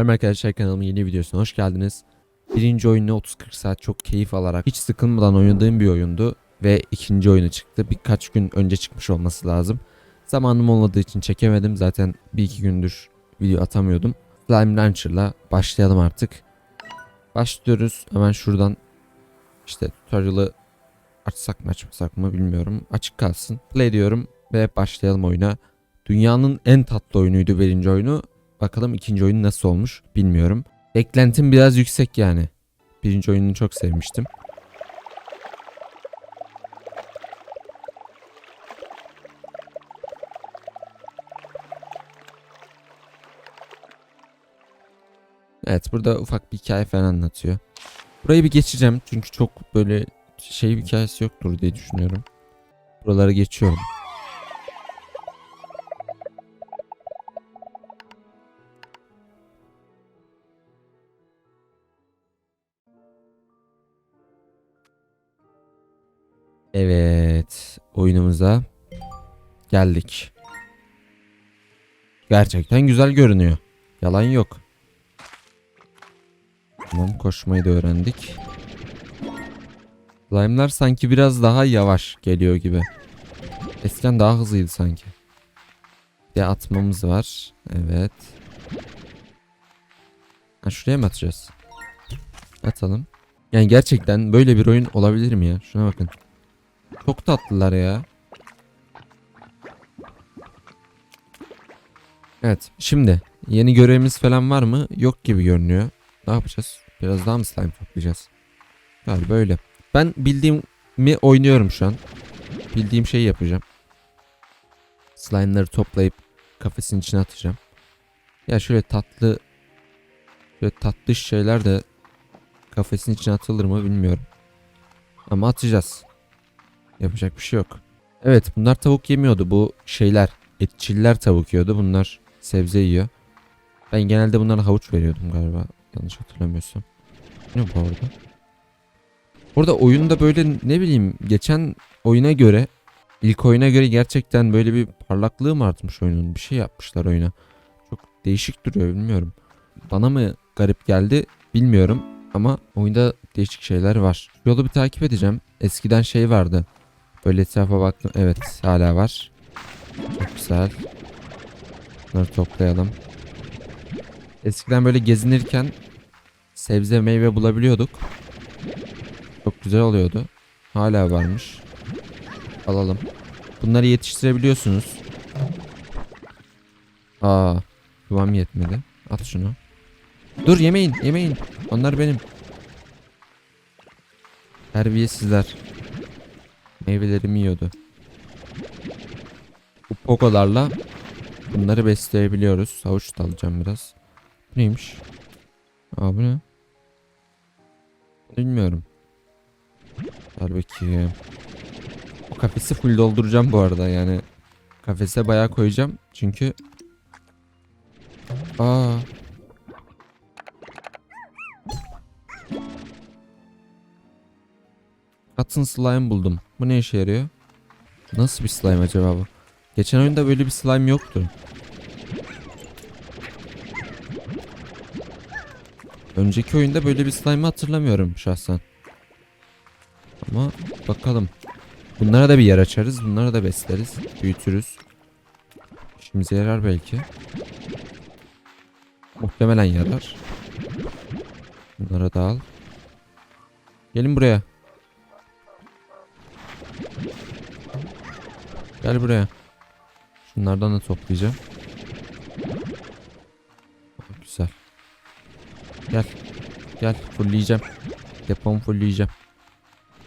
Merhaba arkadaşlar kanalımın yeni videosuna hoş geldiniz. Birinci oyunu 30-40 saat çok keyif alarak hiç sıkılmadan oynadığım bir oyundu. Ve ikinci oyunu çıktı. Birkaç gün önce çıkmış olması lazım. Zamanım olmadığı için çekemedim. Zaten bir iki gündür video atamıyordum. Slime Launcher'la başlayalım artık. Başlıyoruz. Hemen şuradan işte tutorial'ı açsak mı açmasak mı bilmiyorum. Açık kalsın. Play diyorum ve başlayalım oyuna. Dünyanın en tatlı oyunuydu birinci oyunu. Bakalım ikinci oyun nasıl olmuş bilmiyorum. Beklentim biraz yüksek yani. Birinci oyununu çok sevmiştim. Evet burada ufak bir hikaye falan anlatıyor. Burayı bir geçeceğim çünkü çok böyle şey bir hikayesi yoktur diye düşünüyorum. Buraları geçiyorum. Evet, oyunumuza geldik. Gerçekten güzel görünüyor. Yalan yok. Tamam, koşmayı da öğrendik. Slime'lar sanki biraz daha yavaş geliyor gibi. Eskiden daha hızlıydı sanki. Bir de atmamız var. Evet. Ha, şuraya mı atacağız? Atalım. Yani gerçekten böyle bir oyun olabilir mi ya? Şuna bakın. Çok tatlılar ya. Evet şimdi yeni görevimiz falan var mı? Yok gibi görünüyor. Ne yapacağız? Biraz daha mı slime toplayacağız? Galiba öyle. Ben bildiğimi oynuyorum şu an. Bildiğim şeyi yapacağım. Slime'ları toplayıp kafesin içine atacağım. Ya şöyle tatlı şöyle tatlı şeyler de kafesin içine atılır mı bilmiyorum. Ama atacağız. Yapacak bir şey yok. Evet bunlar tavuk yemiyordu. Bu şeyler etçiller tavuk yiyordu. Bunlar sebze yiyor. Ben genelde bunlara havuç veriyordum galiba. Yanlış hatırlamıyorsam. Ne bu arada? Burada oyunda böyle ne bileyim geçen oyuna göre ilk oyuna göre gerçekten böyle bir parlaklığı mı artmış oyunun? Bir şey yapmışlar oyuna. Çok değişik duruyor bilmiyorum. Bana mı garip geldi bilmiyorum ama oyunda değişik şeyler var. Yolu bir takip edeceğim. Eskiden şey vardı. Böyle etrafa baktım. Evet hala var. Çok güzel. Bunları toplayalım. Eskiden böyle gezinirken sebze meyve bulabiliyorduk. Çok güzel oluyordu. Hala varmış. Alalım. Bunları yetiştirebiliyorsunuz. Aa, yuvam yetmedi. At şunu. Dur yemeyin, yemeyin. Onlar benim. Terbiyesizler. Meyvelerimi yiyordu. Bu pogolarla bunları besleyebiliyoruz. Havuç da alacağım biraz. Bu neymiş? Aa bu ne? Bilmiyorum. Ver bakayım. O kafesi full dolduracağım bu arada yani. Kafese bayağı koyacağım. Çünkü Aa. Cotton slime buldum. Bu ne işe yarıyor? Nasıl bir slime acaba bu? Geçen oyunda böyle bir slime yoktu. Önceki oyunda böyle bir slime hatırlamıyorum şahsen. Ama bakalım. Bunlara da bir yer açarız. Bunlara da besleriz. Büyütürüz. İşimize yarar belki. Muhtemelen yarar. Bunlara da al. Gelin buraya. Gel buraya. Şunlardan da toplayacağım. Aa, Güzel. Gel. Gel. Fullleyeceğim. Depomu fullleyeceğim.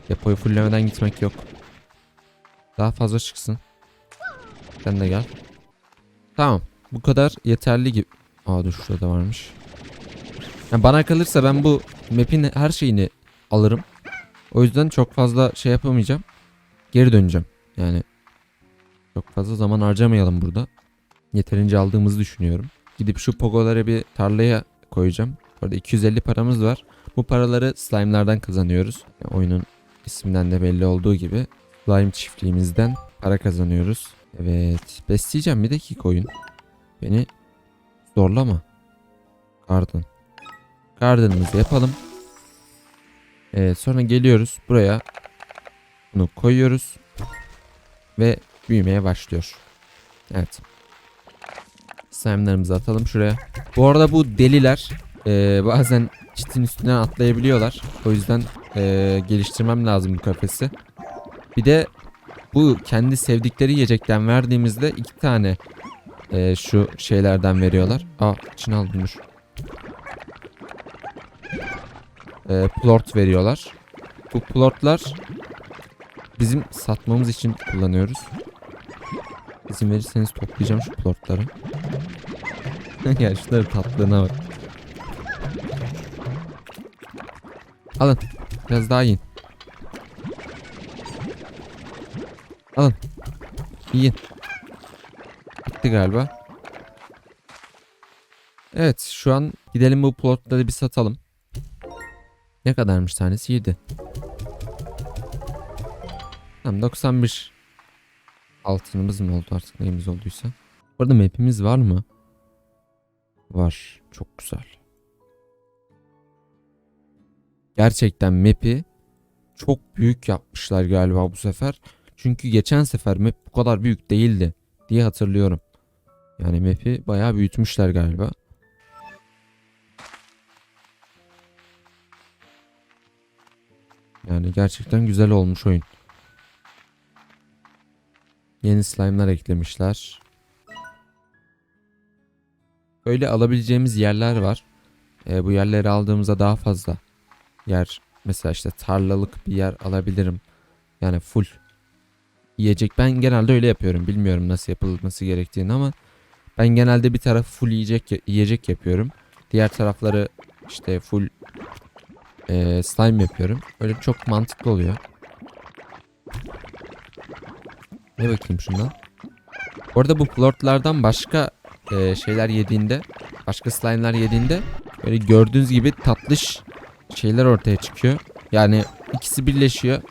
Depoyu fulllemeden gitmek yok. Daha fazla çıksın. Sen de gel. Tamam. Bu kadar yeterli gibi. Aa dur şurada varmış. Yani bana kalırsa ben bu map'in her şeyini alırım. O yüzden çok fazla şey yapamayacağım. Geri döneceğim. Yani çok fazla zaman harcamayalım burada. Yeterince aldığımızı düşünüyorum. Gidip şu pogoları bir tarlaya koyacağım. Orada 250 paramız var. Bu paraları slime'lardan kazanıyoruz. Yani oyunun isminden de belli olduğu gibi slime çiftliğimizden para kazanıyoruz. Evet. Besleyeceğim bir dakika oyun. Beni zorlama. Garden. Garden'ımızı yapalım. Evet sonra geliyoruz buraya. Bunu koyuyoruz. Ve büyümeye başlıyor. Evet. Slime'larımızı atalım şuraya. Bu arada bu deliler eee, bazen çitin üstünden atlayabiliyorlar. O yüzden eee, geliştirmem lazım bu kafesi. Bir de bu kendi sevdikleri yiyecekten verdiğimizde iki tane eee, şu şeylerden veriyorlar. Aa içine aldım dur. Eee, plort veriyorlar. Bu plortlar bizim satmamız için kullanıyoruz. İzin verirseniz toplayacağım şu plortları. ya şunların tatlılığına bak. Alın. Biraz daha yiyin. Alın. Yiyin. Bitti galiba. Evet şu an gidelim bu plotları bir satalım. Ne kadarmış tanesi? 7. Tamam 91 altınımız mı oldu artık neyimiz olduysa. Burada map'imiz var mı? Var. Çok güzel. Gerçekten map'i çok büyük yapmışlar galiba bu sefer. Çünkü geçen sefer map bu kadar büyük değildi diye hatırlıyorum. Yani map'i bayağı büyütmüşler galiba. Yani gerçekten güzel olmuş oyun. Yeni slime'lar eklemişler. Böyle alabileceğimiz yerler var. Ee, bu yerleri aldığımızda daha fazla yer mesela işte tarlalık bir yer alabilirim. Yani full yiyecek. Ben genelde öyle yapıyorum. Bilmiyorum nasıl yapılması gerektiğini ama ben genelde bir tarafı full yiyecek yiyecek yapıyorum. Diğer tarafları işte full e, slime yapıyorum. Öyle çok mantıklı oluyor. Ne bakayım şundan. Orada bu plortlardan başka e, şeyler yediğinde, başka slime'lar yediğinde böyle gördüğünüz gibi tatlış şeyler ortaya çıkıyor. Yani ikisi birleşiyor.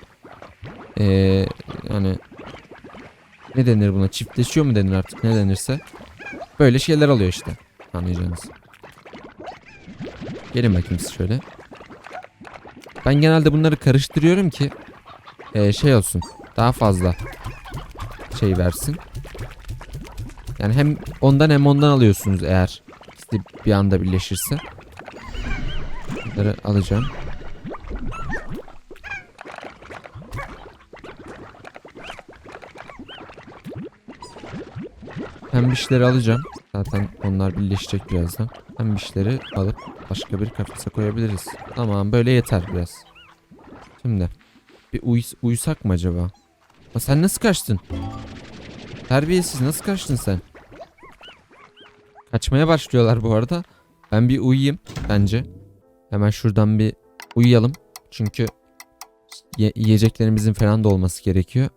E, yani ne denir buna? Çiftleşiyor mu denir artık ne denirse. Böyle şeyler oluyor işte. Anlayacağınız. Gelin bakayım siz şöyle. Ben genelde bunları karıştırıyorum ki e, şey olsun. Daha fazla şey versin. Yani hem ondan hem ondan alıyorsunuz eğer işte bir anda birleşirse. Bunları alacağım. Pembişleri alacağım. Zaten onlar birleşecek birazdan. Pembişleri alıp başka bir kafese koyabiliriz. Tamam böyle yeter biraz. Şimdi bir uys uyusak mı acaba? Ha, sen nasıl kaçtın? Terbiyesiz nasıl kaçtın sen? Kaçmaya başlıyorlar bu arada. Ben bir uyuyayım bence. Hemen şuradan bir uyuyalım. Çünkü ye- yiyeceklerimizin falan da olması gerekiyor.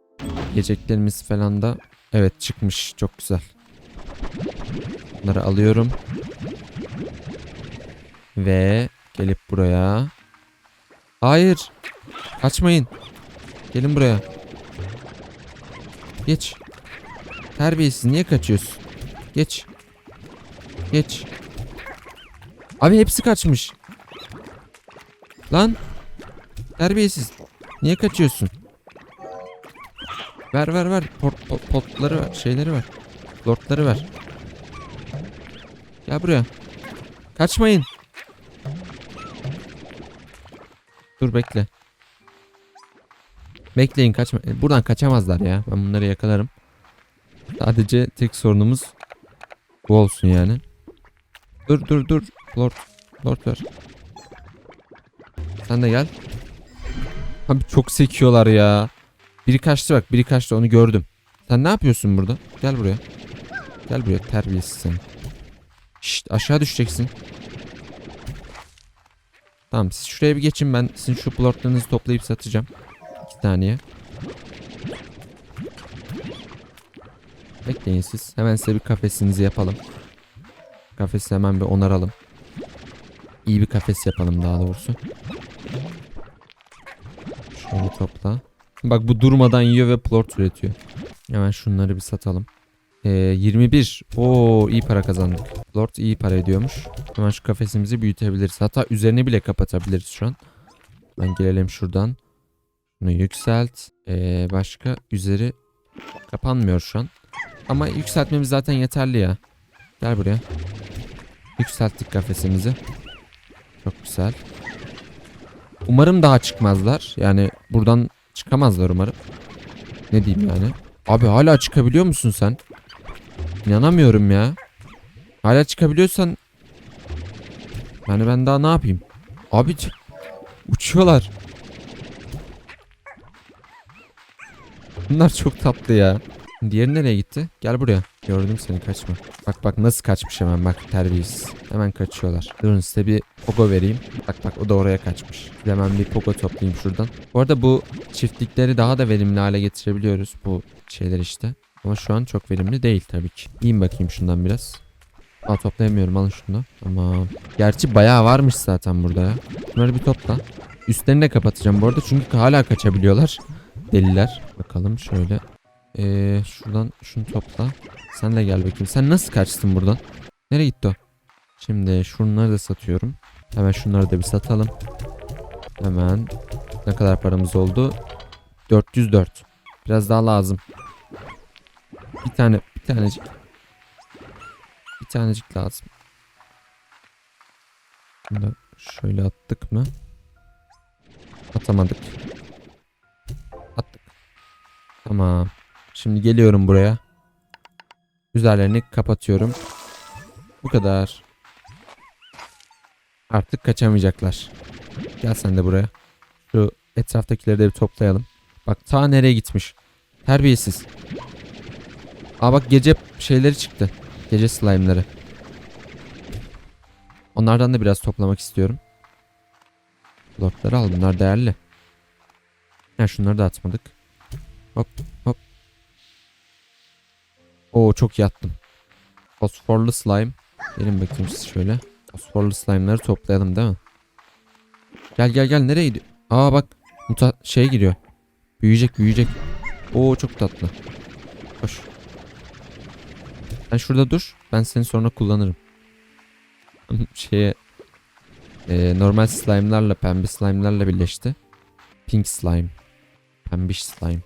Yiyeceklerimiz falan da evet çıkmış. Çok güzel. Bunları alıyorum. Ve gelip buraya. Hayır. Kaçmayın. Gelin buraya. Geç. Terbiyesiz niye kaçıyorsun? Geç. Geç. Abi hepsi kaçmış. Lan. Terbiyesiz. Niye kaçıyorsun? Ver ver ver. Pot, pot- potları ver. Şeyleri ver. Lordları ver. Gel buraya. Kaçmayın. Dur bekle. Bekleyin kaçma. e, Buradan kaçamazlar ya. Ben bunları yakalarım. Sadece tek sorunumuz bu olsun yani. Dur dur dur. Lord. Lord ver. Sen de gel. Abi çok sekiyorlar ya. Biri kaçtı bak. Biri kaçtı onu gördüm. Sen ne yapıyorsun burada? Gel buraya. Gel buraya terbiyesiz sen. Şşt aşağı düşeceksin. Tamam siz şuraya bir geçin ben sizin şu plotlarınızı toplayıp satacağım. İki saniye. Bekleyin siz. Hemen size bir kafesinizi yapalım. Kafesi hemen bir onaralım. İyi bir kafes yapalım daha doğrusu. Şöyle topla. Bak bu durmadan yiyor ve plort üretiyor. Hemen şunları bir satalım. Ee, 21. Oo iyi para kazandık. Lord iyi para ediyormuş. Hemen şu kafesimizi büyütebiliriz. Hatta üzerini bile kapatabiliriz şu an. Ben gelelim şuradan. Bunu yükselt. Ee, başka üzeri kapanmıyor şu an. Ama yükseltmemiz zaten yeterli ya. Gel buraya. Yükselttik kafesimizi. Çok güzel. Umarım daha çıkmazlar. Yani buradan çıkamazlar umarım. Ne diyeyim yani. Abi hala çıkabiliyor musun sen? İnanamıyorum ya. Hala çıkabiliyorsan yani ben daha ne yapayım? Abi uçuyorlar. Bunlar çok tatlı ya. Diğeri nereye gitti? Gel buraya. Gördüm seni kaçma. Bak bak nasıl kaçmış hemen bak terbiyesiz. Hemen kaçıyorlar. Durun size bir pogo vereyim. Bak bak o da oraya kaçmış. Hemen bir pogo toplayayım şuradan. Bu arada bu çiftlikleri daha da verimli hale getirebiliyoruz. Bu şeyler işte. Ama şu an çok verimli değil tabii ki. Yiyeyim bakayım şundan biraz. Aa toplayamıyorum alın şunu da. Tamam. Gerçi bayağı varmış zaten burada ya. Bunları bir topla. Üstlerini de kapatacağım bu arada çünkü hala kaçabiliyorlar. Deliler. Bakalım şöyle. Ee, şuradan şunu topla. Sen de gel bakayım. Sen nasıl kaçtın buradan? Nereye gitti o? Şimdi şunları da satıyorum. Hemen şunları da bir satalım. Hemen. Ne kadar paramız oldu? 404. Biraz daha lazım. Bir tane, bir tanecik. Bir tanecik lazım. Bunu da şöyle attık mı? Atamadık. Attık. Tamam. Şimdi geliyorum buraya. Üzerlerini kapatıyorum. Bu kadar. Artık kaçamayacaklar. Gel sen de buraya. Şu etraftakileri de bir toplayalım. Bak ta nereye gitmiş. Terbiyesiz. Aa bak gece şeyleri çıktı. Gece slime'ları. Onlardan da biraz toplamak istiyorum. Lordları al bunlar değerli. Ya şunları da atmadık. Hop hop. Oo çok yattım. Fosforlu slime. Gelin bakayım siz şöyle. Fosforlu slime'ları toplayalım değil mi? Gel gel gel nereye gidiyor? Aa bak muta şey giriyor. Büyüyecek büyüyecek. Oo çok tatlı. Koş. Sen şurada dur. Ben seni sonra kullanırım. Şeye e, normal slime'larla pembe slime'larla birleşti. Pink slime. Pembiş slime.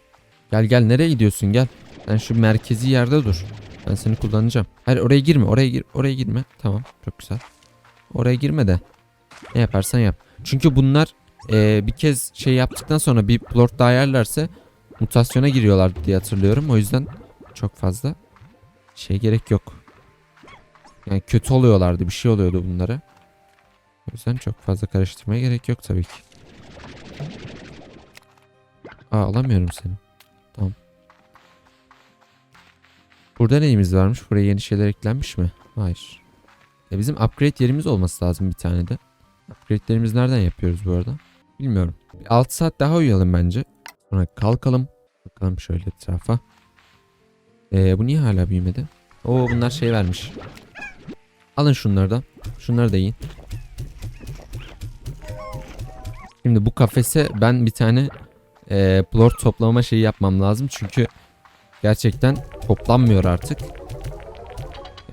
Gel gel nereye gidiyorsun gel. Sen şu merkezi yerde dur. Ben seni kullanacağım. Hayır oraya girme oraya gir oraya girme. Tamam çok güzel. Oraya girme de. Ne yaparsan yap. Çünkü bunlar e, bir kez şey yaptıktan sonra bir plort daha yerlerse mutasyona giriyorlar diye hatırlıyorum. O yüzden çok fazla şey gerek yok. Yani kötü oluyorlardı bir şey oluyordu bunlara. O yüzden çok fazla karıştırmaya gerek yok tabii ki. Aa alamıyorum seni. Burada neyimiz varmış? Buraya yeni şeyler eklenmiş mi? Hayır. E bizim upgrade yerimiz olması lazım bir tane de. Upgrade'lerimizi nereden yapıyoruz bu arada? Bilmiyorum. Bir 6 saat daha uyuyalım bence. Sonra kalkalım. Bakalım şöyle etrafa. Ee, bu niye hala büyümedi? Oo bunlar şey vermiş. Alın şunları da. Şunları da yiyin. Şimdi bu kafese ben bir tane e, plort toplama şeyi yapmam lazım. Çünkü gerçekten toplanmıyor artık.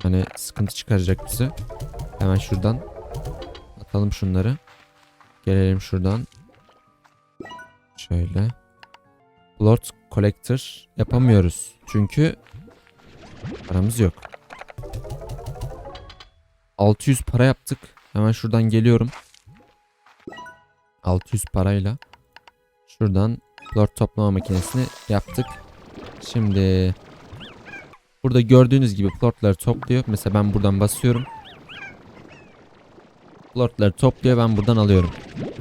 Yani sıkıntı çıkaracak bize. Hemen şuradan atalım şunları. Gelelim şuradan. Şöyle. Plort Collector yapamıyoruz. Çünkü paramız yok. 600 para yaptık. Hemen şuradan geliyorum. 600 parayla şuradan plort toplama makinesini yaptık. Şimdi burada gördüğünüz gibi plortları topluyor. Mesela ben buradan basıyorum. Plortları topluyor ben buradan alıyorum.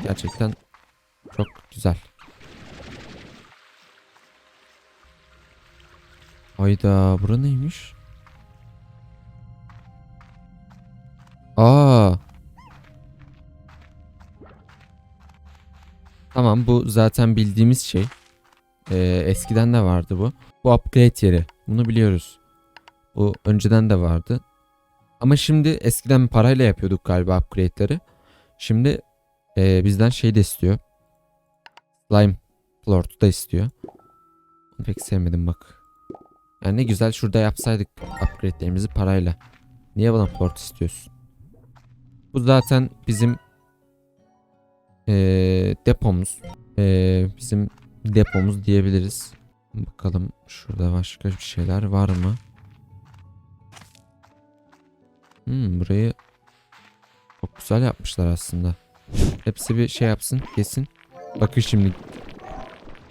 Gerçekten çok güzel. Hayda bura neymiş? Aa. Tamam bu zaten bildiğimiz şey. Ee, eskiden de vardı bu. Bu upgrade yeri. Bunu biliyoruz. Bu önceden de vardı. Ama şimdi eskiden parayla yapıyorduk galiba upgrade'leri. Şimdi ee, bizden şey de istiyor. Slime Plort da istiyor. Onu pek sevmedim bak. Yani ne güzel şurada yapsaydık upgrade'lerimizi parayla. Niye bana port istiyorsun? Bu zaten bizim eee, depomuz. Eee, bizim depomuz diyebiliriz. Bakalım şurada başka bir şeyler var mı? Hmm, burayı çok güzel yapmışlar aslında. Hepsi bir şey yapsın, kesin. Bakın şimdi.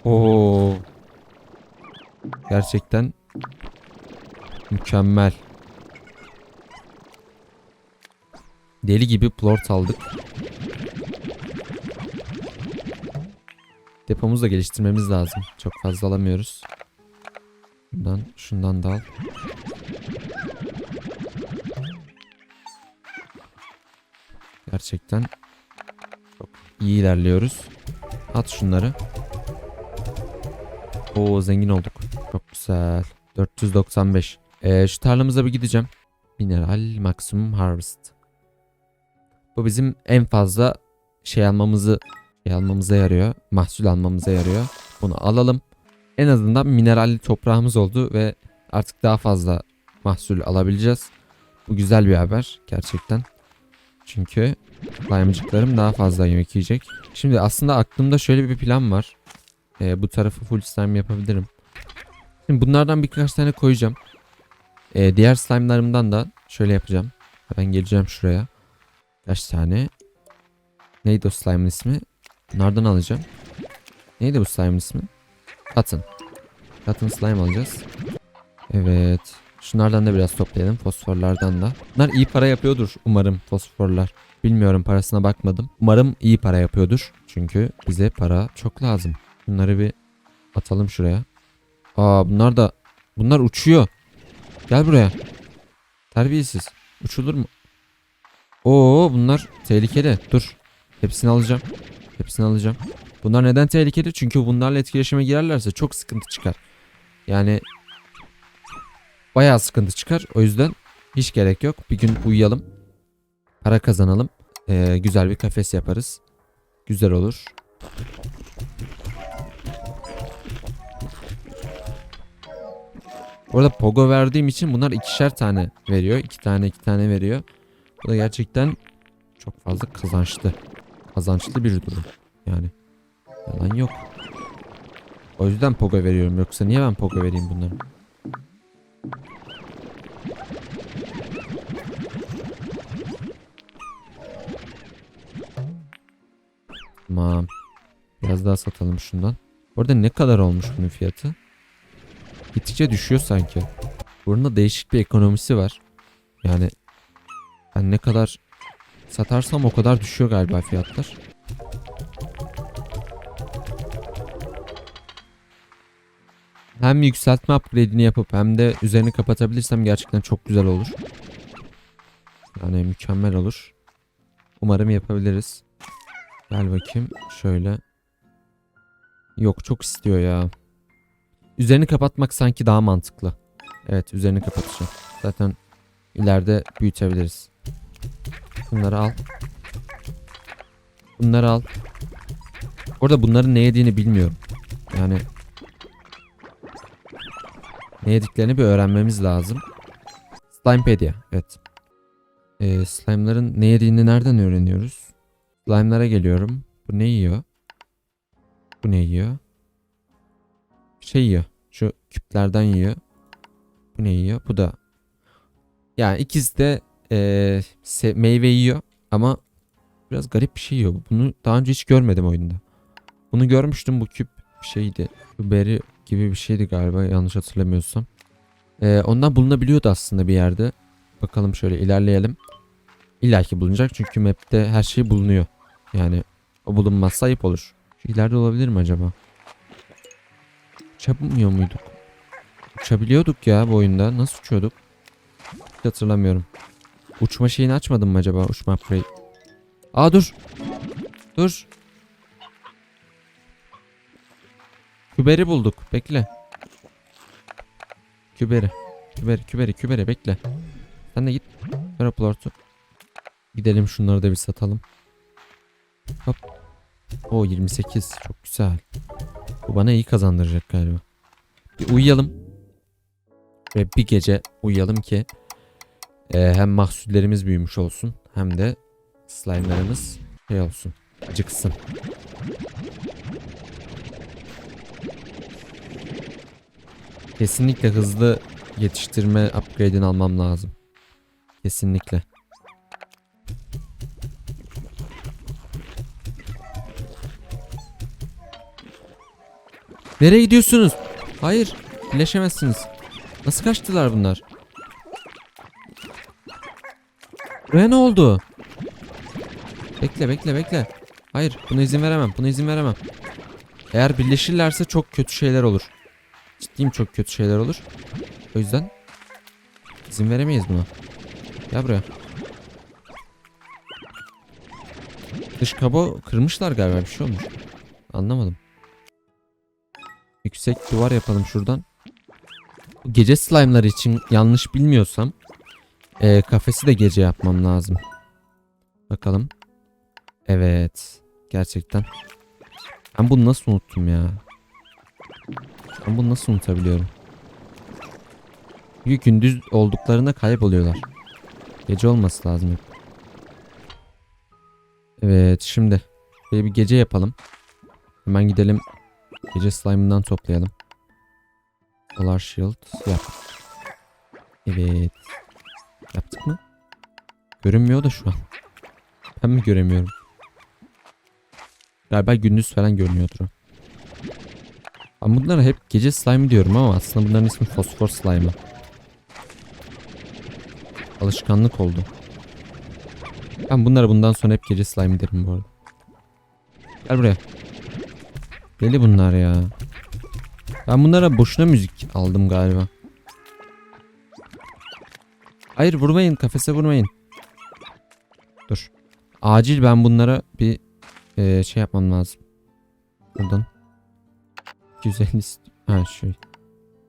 Oo. Gerçekten mükemmel. Deli gibi plort aldık. Depomuzu da geliştirmemiz lazım. Çok fazla alamıyoruz. Bundan, şundan da al. Gerçekten çok iyi ilerliyoruz. At şunları. Oo zengin olduk. Çok güzel. 495. Ee, şu tarlamıza bir gideceğim. Mineral Maximum Harvest. Bu bizim en fazla şey almamızı şey almamıza yarıyor. Mahsul almamıza yarıyor. Bunu alalım. En azından mineralli toprağımız oldu ve artık daha fazla mahsul alabileceğiz. Bu güzel bir haber gerçekten. Çünkü lime'cıklarım daha fazla yemek yiyecek. Şimdi aslında aklımda şöyle bir plan var. Ee, bu tarafı full slime yapabilirim. Şimdi bunlardan birkaç tane koyacağım. Ee, diğer slime'larımdan da şöyle yapacağım. Ben geleceğim şuraya. Kaç tane? Neydi o slime'ın ismi? Bunlardan alacağım. Neydi bu slime'ın ismi? Cotton. Cotton slime alacağız. Evet. Şunlardan da biraz toplayalım. Fosforlardan da. Bunlar iyi para yapıyordur umarım fosforlar. Bilmiyorum parasına bakmadım. Umarım iyi para yapıyordur. Çünkü bize para çok lazım. Bunları bir atalım şuraya. Aa bunlar da bunlar uçuyor. Gel buraya. Terbiyesiz. Uçulur mu? Oo bunlar tehlikeli. Dur. Hepsini alacağım. Hepsini alacağım. Bunlar neden tehlikeli? Çünkü bunlarla etkileşime girerlerse çok sıkıntı çıkar. Yani bayağı sıkıntı çıkar. O yüzden hiç gerek yok. Bir gün uyuyalım. Para kazanalım. Ee, güzel bir kafes yaparız. Güzel olur. Orada pogo verdiğim için bunlar ikişer tane veriyor. iki tane iki tane veriyor. Bu da gerçekten çok fazla kazançlı. Kazançlı bir durum. Yani yalan yok. O yüzden pogo veriyorum. Yoksa niye ben pogo vereyim bunları? Tamam. Biraz daha satalım şundan. Orada ne kadar olmuş bunun fiyatı? Gittikçe düşüyor sanki. Bunun değişik bir ekonomisi var. Yani ben ne kadar satarsam o kadar düşüyor galiba fiyatlar. Hem yükseltme upgrade'ini yapıp hem de üzerini kapatabilirsem gerçekten çok güzel olur. Yani mükemmel olur. Umarım yapabiliriz. Gel bakayım şöyle. Yok çok istiyor ya. Üzerini kapatmak sanki daha mantıklı. Evet üzerini kapatacağım. Zaten ileride büyütebiliriz. Bunları al. Bunları al. Orada bunların ne yediğini bilmiyorum. Yani ne yediklerini bir öğrenmemiz lazım. Slimepedia. Evet. Ee, slime'ların ne yediğini nereden öğreniyoruz? Slime'lara geliyorum. Bu ne yiyor? Bu ne yiyor? Şey yiyor. Şu küplerden yiyor. Bu ne yiyor? Bu da. Yani ikisi de se- meyve yiyor ama biraz garip bir şey yiyor. Bunu daha önce hiç görmedim oyunda. Bunu görmüştüm bu küp şeydi. Beri gibi bir şeydi galiba yanlış hatırlamıyorsam. Ee, ondan bulunabiliyordu aslında bir yerde. Bakalım şöyle ilerleyelim. İlla ki bulunacak çünkü map'te her şey bulunuyor. Yani o bulunmazsa ayıp olur. Şu olabilir mi acaba? Uçamıyor muyduk? Uçabiliyorduk ya bu oyunda. Nasıl uçuyorduk? Hiç hatırlamıyorum. Uçma şeyini açmadım mı acaba? Uçma upgrade. Aa dur. Dur. Küberi bulduk. Bekle. Küberi. Küberi, küberi, küberi bekle. Sen de git. Ver plortu. Gidelim şunları da bir satalım. Hop. O 28. Çok güzel. Bu bana iyi kazandıracak galiba. Bir uyuyalım. Ve bir gece uyuyalım ki e, hem mahsullerimiz büyümüş olsun hem de slime'larımız şey olsun. Acıksın. Kesinlikle hızlı yetiştirme upgrade'ini almam lazım. Kesinlikle. Nereye gidiyorsunuz? Hayır. Birleşemezsiniz. Nasıl kaçtılar bunlar? Buraya ne oldu? Bekle bekle bekle. Hayır buna izin veremem. Buna izin veremem. Eğer birleşirlerse çok kötü şeyler olur. Ciddiyim çok kötü şeyler olur. O yüzden izin veremeyiz buna. Gel buraya. Dış kabo kırmışlar galiba bir şey olmuş. Anlamadım. Yüksek duvar yapalım şuradan. Gece slime'ları için yanlış bilmiyorsam eee, kafesi de gece yapmam lazım. Bakalım. Evet. Gerçekten. Ben bunu nasıl unuttum ya? Ben bunu nasıl unutabiliyorum? Çünkü gündüz olduklarında kayboluyorlar. Gece olması lazım. Evet şimdi. Böyle bir gece yapalım. Hemen gidelim. Gece slime'ından toplayalım. Solar shield yap. Evet. Yaptık mı? Görünmüyor da şu an. Ben mi göremiyorum? Galiba gündüz falan görünüyordur o. Ben bunlara hep gece slime diyorum ama aslında bunların ismi fosfor slime'ı. Alışkanlık oldu. Ben bunlara bundan sonra hep gece slime derim bu arada. Gel buraya. Deli bunlar ya. Ben bunlara boşuna müzik aldım galiba. Hayır vurmayın kafese vurmayın. Dur. Acil ben bunlara bir eee, şey yapmam lazım. Buradan. 250 ist- Ha şu.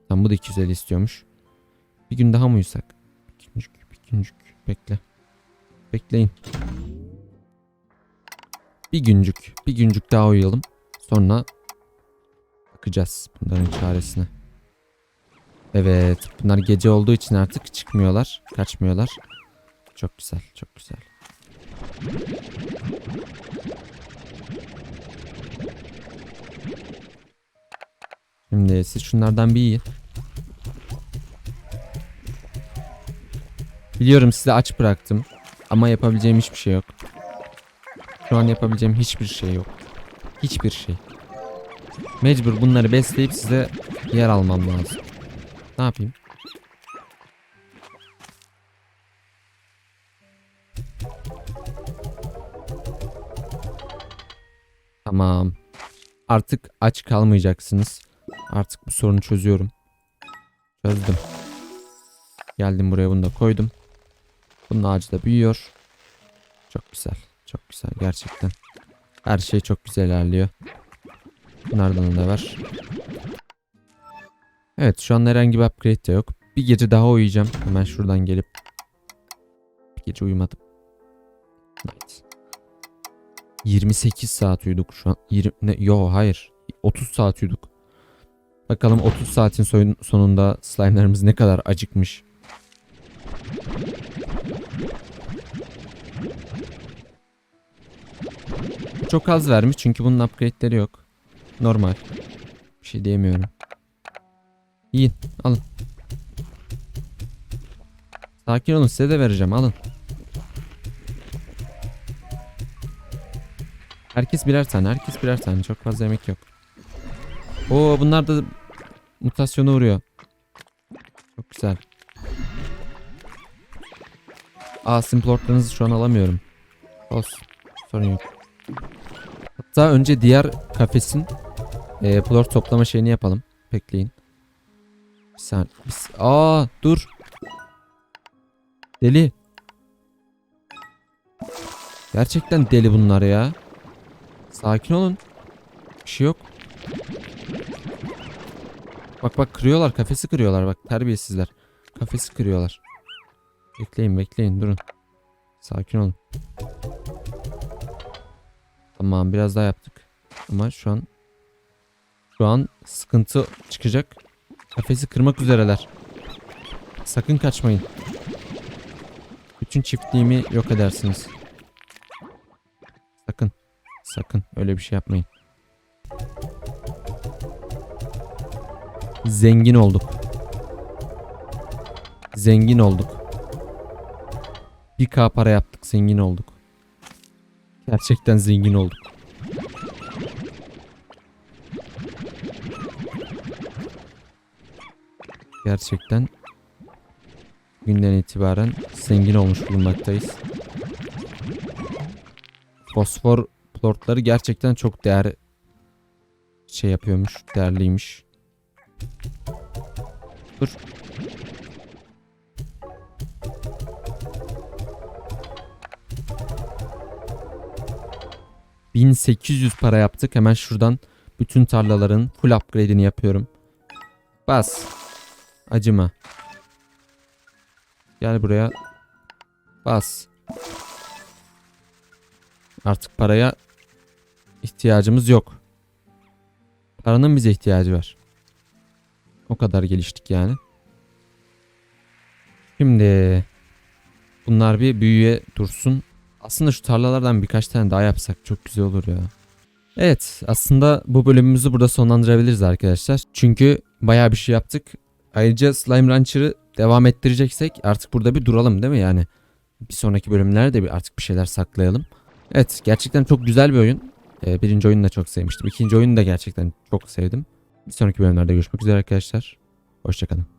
Tam bu da 250 istiyormuş. Bir gün daha mı uyusak? Bir güncük. Bekle. Bekleyin. Bir güncük. Bir güncük daha uyuyalım. Sonra bakacağız bunların çaresine. Evet. Bunlar gece olduğu için artık çıkmıyorlar. Kaçmıyorlar. Çok güzel. Çok güzel. Şimdi siz şunlardan bir yiyin. Biliyorum sizi aç bıraktım. Ama yapabileceğim hiçbir şey yok. Şu an yapabileceğim hiçbir şey yok. Hiçbir şey. Mecbur bunları besleyip size yer almam lazım. Ne yapayım? Tamam. Artık aç kalmayacaksınız. Artık bu sorunu çözüyorum. Çözdüm. Geldim buraya bunu da koydum. Bunun ağacı da büyüyor. Çok güzel. Çok güzel gerçekten. Her şey çok güzel ilerliyor. Bunlardan da ver. Evet şu an herhangi bir upgrade de yok. Bir gece daha uyuyacağım. Hemen şuradan gelip. Bir gece uyumadım. Night. 28 saat uyuduk şu an. 20, ne, yo hayır. 30 saat uyuduk. Bakalım 30 saatin sonunda slime'larımız ne kadar acıkmış. Çok az vermiş çünkü bunun upgrade'leri yok. Normal. Bir şey diyemiyorum. Yiyin alın. Sakin olun size de vereceğim alın. Herkes birer tane herkes birer tane çok fazla yemek yok. Oo bunlar da mutasyona uğruyor. Çok güzel. Aa simplortlarınızı şu an alamıyorum. Olsun. Sorun yok. Hatta önce diğer kafesin e, plort toplama şeyini yapalım. Bekleyin. Bir saniye. Bir s- Aa dur. Deli. Gerçekten deli bunlar ya. Sakin olun. Bir şey yok. Bak bak kırıyorlar kafesi kırıyorlar bak terbiyesizler. Kafesi kırıyorlar. Bekleyin bekleyin durun. Sakin olun. Tamam biraz daha yaptık. Ama şu an şu an sıkıntı çıkacak. Kafesi kırmak üzereler. Sakın kaçmayın. Bütün çiftliğimi yok edersiniz. Sakın. Sakın öyle bir şey yapmayın. Zengin olduk. Zengin olduk. 1k para yaptık, zengin olduk. Gerçekten zengin olduk. Gerçekten günden itibaren zengin olmuş bulunmaktayız. Fosfor plortları gerçekten çok değer şey yapıyormuş, değerliymiş. Dur. ...1800 para yaptık. Hemen şuradan bütün tarlaların full upgrade'ini yapıyorum. Bas. Acıma. Gel buraya. Bas. Artık paraya ihtiyacımız yok. Paranın bize ihtiyacı var. O kadar geliştik yani. Şimdi bunlar bir büyüye dursun. Aslında şu tarlalardan birkaç tane daha yapsak çok güzel olur ya. Evet aslında bu bölümümüzü burada sonlandırabiliriz arkadaşlar. Çünkü bayağı bir şey yaptık. Ayrıca Slime Rancher'ı devam ettireceksek artık burada bir duralım değil mi yani? Bir sonraki bölümlerde bir artık bir şeyler saklayalım. Evet gerçekten çok güzel bir oyun. Ee, birinci oyunu da çok sevmiştim. İkinci oyunu da gerçekten çok sevdim. Bir sonraki bölümlerde görüşmek üzere arkadaşlar. Hoşçakalın.